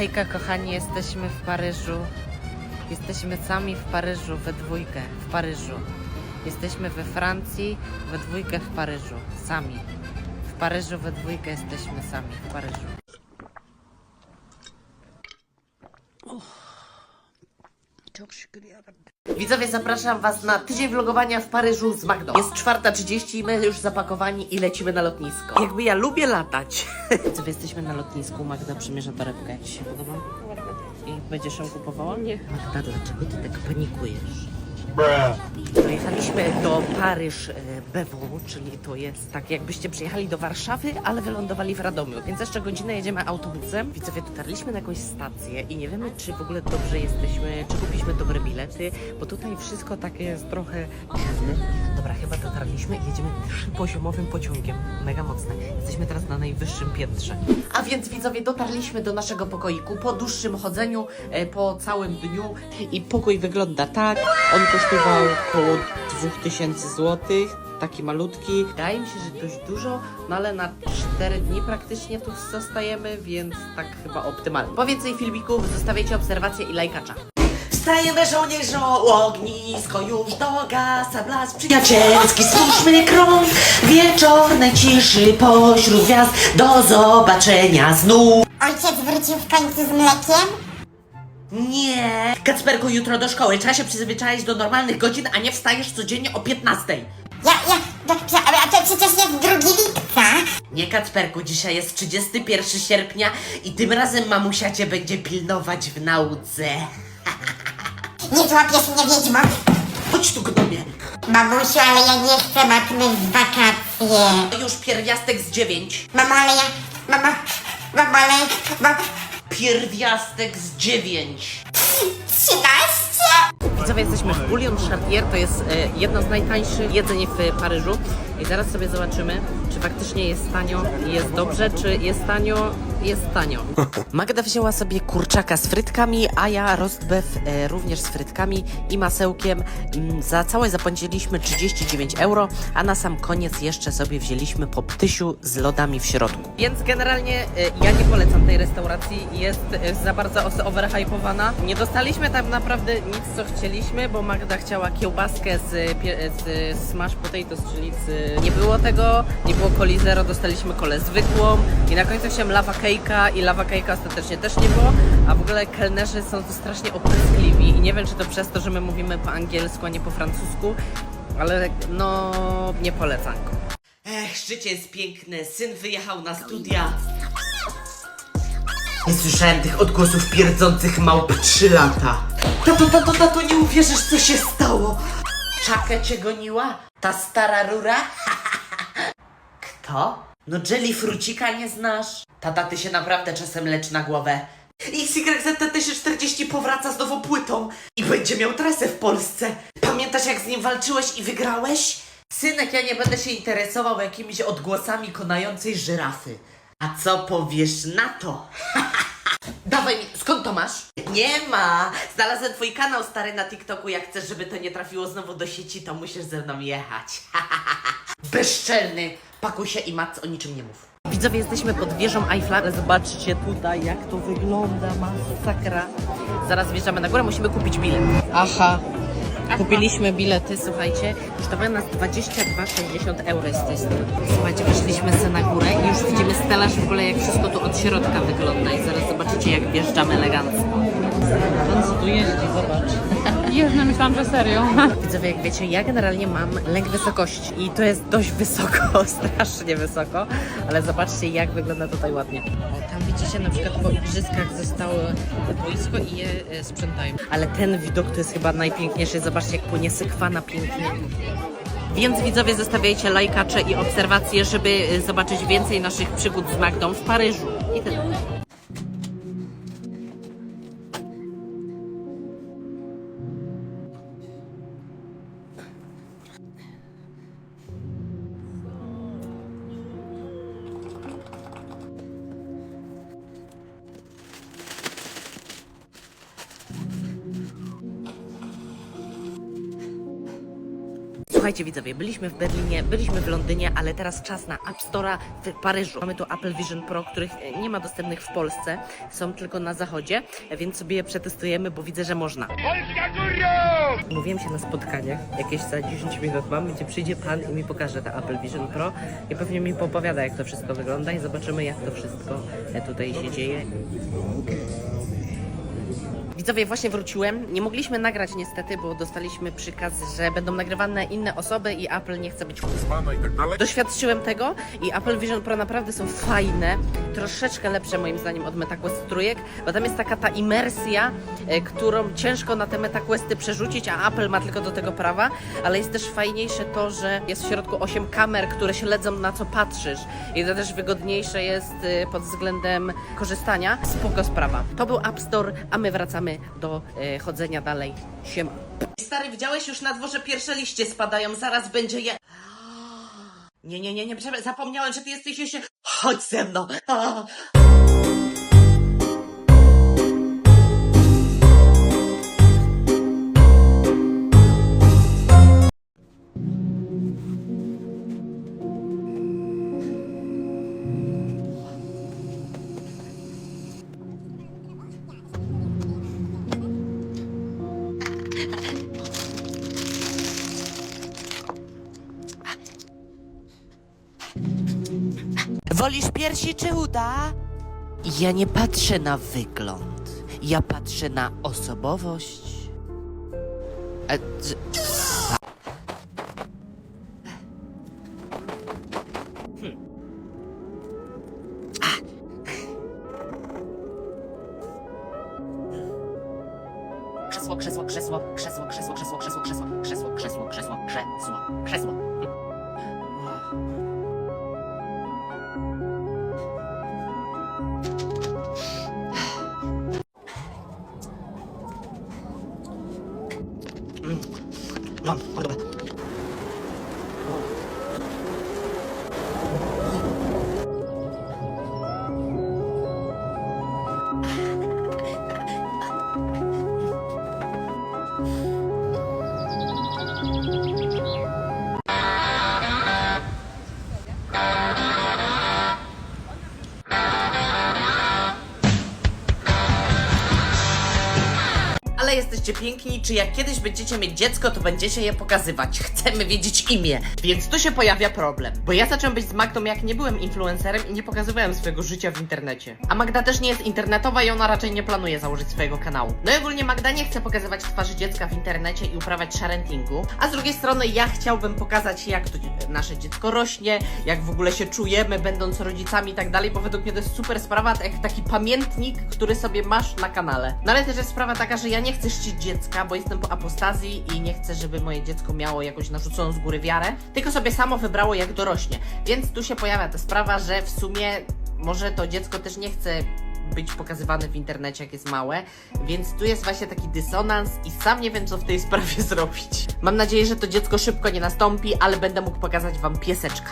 Hejka kochani, jesteśmy w Paryżu. Jesteśmy sami w Paryżu, we dwójkę w Paryżu. Jesteśmy we Francji, we dwójkę w Paryżu. Sami. W Paryżu we dwójkę jesteśmy sami w Paryżu. Çok şükür yarabbim. Widzowie, zapraszam Was na tydzień vlogowania w Paryżu z Magdą. Jest 4.30 i my już zapakowani i lecimy na lotnisko. Jakby ja lubię latać. Widzowie, jesteśmy na lotnisku. Magda przymierza torebkę. Jak Ci się podoba? I będziesz ją kupowała? Nie. Magda, dlaczego Ty tak panikujesz? Dojechaliśmy do Paryż e, Bewon, czyli to jest tak jakbyście przyjechali do Warszawy, ale wylądowali w Radomiu, więc jeszcze godzinę jedziemy autobusem. Widzowie, dotarliśmy na jakąś stację i nie wiemy, czy w ogóle dobrze jesteśmy, czy kupiliśmy dobre bilety, bo tutaj wszystko takie jest trochę. Dobra, chyba dotarliśmy i jedziemy trzypoziomowym pociągiem. Mega mocne. Jesteśmy teraz na najwyższym piętrze. A więc widzowie, dotarliśmy do naszego pokoiku po dłuższym chodzeniu, e, po całym dniu i pokój wygląda tak. On kosztował około 2000 zł. Taki malutki. Wydaje mi się, że dość dużo, no ale na 4 dni praktycznie tu zostajemy, więc tak chyba optymalnie. Po więcej filmików zostawiajcie obserwacje i lajkacza. Wstajemy żołnierzo, ognisko już dogasa blask przyjacielski, słuszny krąg wieczornej ciszy pośród gwiazd, do zobaczenia znów. Ojciec wrócił w końcu z mlekiem? Nie! Kacperku, jutro do szkoły, trzeba się przyzwyczaić do normalnych godzin, a nie wstajesz codziennie o 15. Ja, ja, dobrze, ale a to przecież jest 2 lipca. Nie Kacperku, dzisiaj jest 31 sierpnia i tym razem mamusia cię będzie pilnować w nauce. Nie złapiesz mnie wiedźmo. Chodź tu gnomie. Mamusiu, ale ja nie chcę matmy w wakacje. Już pierwiastek z 9. Mamo, ale ja, mamo, mamo, ale, mamo, Pierwiastek z 9. 13? Widzowie, jesteśmy w Bouillon Chartier, to jest e, jedno z najtańszych jedzeń w Paryżu. I zaraz sobie zobaczymy, czy faktycznie jest tanio, jest dobrze, czy jest tanio, jest tanio. Magda wzięła sobie kurczaka z frytkami, a ja rostbeef e, również z frytkami i masełkiem. Mm, Za całe zapłaciliśmy 39 euro, a na sam koniec jeszcze sobie wzięliśmy po ptysiu z lodami w środku. Więc generalnie e, ja nie polecam tej restauracji, jest e, za bardzo os- overhypowana. Nie dostaliśmy tak naprawdę nic, co chcieliśmy, bo Magda chciała kiełbaskę z, pie- z smash potatoes, czyli z... nie było tego, nie było coli zero, dostaliśmy kolę zwykłą i na końcu chciałem lava cake'a i lava cake'a ostatecznie też nie było, a w ogóle kelnerzy są tu strasznie opryskliwi i nie wiem, czy to przez to, że my mówimy po angielsku, a nie po francusku, ale no nie polecam go. Ech, życie jest piękne, syn wyjechał na studia. Nie słyszałem tych odgłosów pierdzących małp 3 lata. Tato, tato, tato, nie uwierzysz, co się stało. Czakę cię goniła? Ta stara rura? Kto? No Jelly Frucika nie znasz? Tata, ty się naprawdę czasem lecz na głowę. XYZ 1040 powraca z nową płytą i będzie miał trasę w Polsce. Pamiętasz jak z nim walczyłeś i wygrałeś? Synek, ja nie będę się interesował jakimiś odgłosami konającej żyrafy. A co powiesz na to? Dawaj mi, skąd to masz? Nie ma! Znalazłem twój kanał stary na TikToku. Jak chcesz, żeby to nie trafiło znowu do sieci, to musisz ze mną jechać. Bezczelny! Pakuj się i Mac o niczym nie mów. Widzowie, jesteśmy pod wieżą Eiffla. Zobaczcie tutaj, jak to wygląda. Masakra. Zaraz wjeżdżamy na górę, musimy kupić bilet. Aha. Kupiliśmy bilety, słuchajcie, kosztowały nas 22,60 euro z tej strony. Słuchajcie, weszliśmy sobie na górę i już widzimy stelaż w ogóle jak wszystko tu od środka wygląda i zaraz zobaczycie jak wjeżdżamy elegancko. On tu jeździ, zobacz. Jeżdżę, myślałam, że serio. Widzowie, jak wiecie, ja generalnie mam lęk wysokości i to jest dość wysoko, strasznie wysoko, ale zobaczcie jak wygląda tutaj ładnie. O, tam widzicie na przykład po igrzyskach zostało boisko i je e, sprzątają. Ale ten widok to jest chyba najpiękniejszy, zobaczcie jak płynie sykwana pięknie. Więc widzowie zostawiajcie lajkacze i obserwacje, żeby e, zobaczyć więcej naszych przygód z Magdą w Paryżu. I tyle. Słuchajcie widzowie, byliśmy w Berlinie, byliśmy w Londynie, ale teraz czas na App Store'a w Paryżu. Mamy tu Apple Vision Pro, których e, nie ma dostępnych w Polsce, są tylko na zachodzie, więc sobie je przetestujemy, bo widzę, że można. Mówiłem się na spotkaniach, jakieś za 10 minut mam, gdzie przyjdzie pan i mi pokaże te Apple Vision Pro i pewnie mi popowiada, jak to wszystko wygląda i zobaczymy, jak to wszystko e, tutaj się dzieje. Widzowie, właśnie wróciłem. Nie mogliśmy nagrać niestety, bo dostaliśmy przykaz, że będą nagrywane inne osoby i Apple nie chce być Pana i tak dalej. Doświadczyłem tego i Apple Vision Pro naprawdę są fajne, troszeczkę lepsze moim zdaniem od MetaQuest trójek, bo tam jest taka ta imersja, którą ciężko na te MetaQuesty przerzucić, a Apple ma tylko do tego prawa, ale jest też fajniejsze to, że jest w środku 8 kamer, które śledzą na co patrzysz i to też wygodniejsze jest e, pod względem korzystania. Spoko sprawa. To był App Store, a my wracamy do e, chodzenia dalej. Siema. Stary, widziałeś już na dworze pierwsze liście spadają, zaraz będzie je... Nie, nie, nie, nie, zapomniałem, że ty jesteś jeszcze... Chodź ze mną! Wolisz piersi czy uda? Ja nie patrzę na wygląd. Ja patrzę na osobowość. A, c- Jesteście piękni, czy jak kiedyś będziecie mieć dziecko, to będziecie je pokazywać. Chcemy wiedzieć imię. Więc tu się pojawia problem. Bo ja zacząłem być z Magdą, jak nie byłem influencerem i nie pokazywałem swojego życia w internecie. A Magda też nie jest internetowa i ona raczej nie planuje założyć swojego kanału. No i ogólnie Magda nie chce pokazywać twarzy dziecka w internecie i uprawiać sharentingu. A z drugiej strony ja chciałbym pokazać, jak to nasze dziecko rośnie, jak w ogóle się czujemy, będąc rodzicami i tak dalej, bo według mnie to jest super sprawa, tak taki pamiętnik, który sobie masz na kanale. No ale też jest sprawa taka, że ja nie chcę dziecka, bo jestem po apostazji i nie chcę, żeby moje dziecko miało jakąś narzuconą z góry wiarę, tylko sobie samo wybrało jak dorośnie. Więc tu się pojawia ta sprawa, że w sumie może to dziecko też nie chce być pokazywane w internecie, jak jest małe, więc tu jest właśnie taki dysonans i sam nie wiem, co w tej sprawie zrobić. Mam nadzieję, że to dziecko szybko nie nastąpi, ale będę mógł pokazać Wam pieseczka.